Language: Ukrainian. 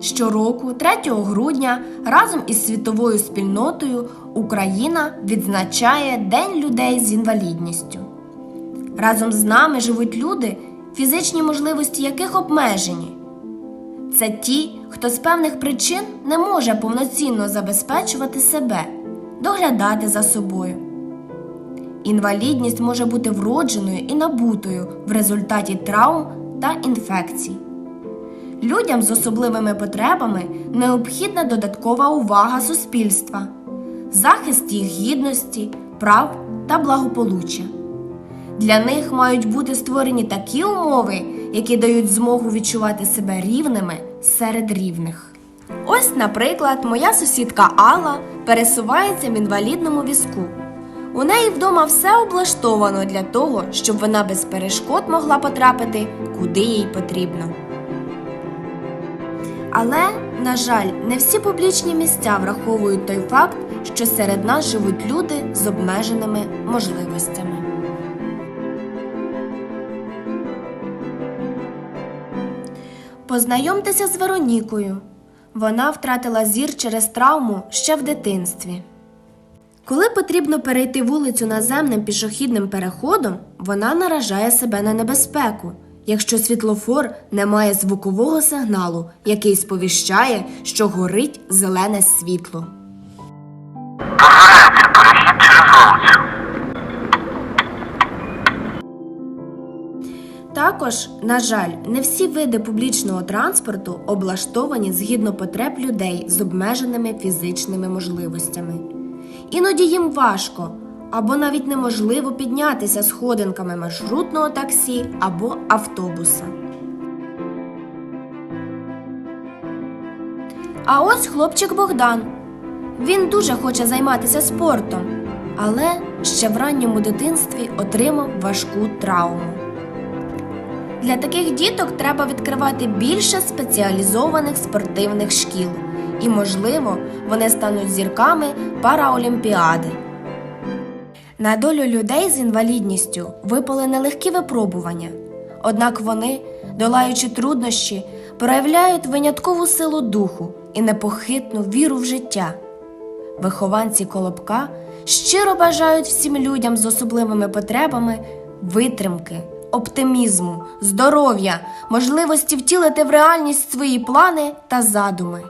Щороку, 3 грудня, разом із світовою спільнотою Україна відзначає День людей з інвалідністю. Разом з нами живуть люди, фізичні можливості яких обмежені. Це ті, хто з певних причин не може повноцінно забезпечувати себе, доглядати за собою. Інвалідність може бути вродженою і набутою в результаті травм та інфекцій. Людям з особливими потребами необхідна додаткова увага суспільства, захист їх гідності, прав та благополуччя. Для них мають бути створені такі умови, які дають змогу відчувати себе рівними серед рівних. Ось, наприклад, моя сусідка Алла пересувається в інвалідному візку. У неї вдома все облаштовано для того, щоб вона без перешкод могла потрапити куди їй потрібно. Але, на жаль, не всі публічні місця враховують той факт, що серед нас живуть люди з обмеженими можливостями. Познайомтеся з Веронікою. Вона втратила зір через травму ще в дитинстві. Коли потрібно перейти вулицю наземним пішохідним переходом, вона наражає себе на небезпеку, якщо світлофор не має звукового сигналу, який сповіщає, що горить зелене світло. Також, на жаль, не всі види публічного транспорту облаштовані згідно потреб людей з обмеженими фізичними можливостями. Іноді їм важко або навіть неможливо піднятися сходинками маршрутного таксі або автобуса. А ось хлопчик Богдан. Він дуже хоче займатися спортом, але ще в ранньому дитинстві отримав важку травму. Для таких діток треба відкривати більше спеціалізованих спортивних шкіл, і, можливо, вони стануть зірками параолімпіади. На долю людей з інвалідністю випали нелегкі випробування, однак вони, долаючи труднощі, проявляють виняткову силу духу і непохитну віру в життя. Вихованці Колобка щиро бажають всім людям з особливими потребами витримки, оптимізму, здоров'я, можливості втілити в реальність свої плани та задуми.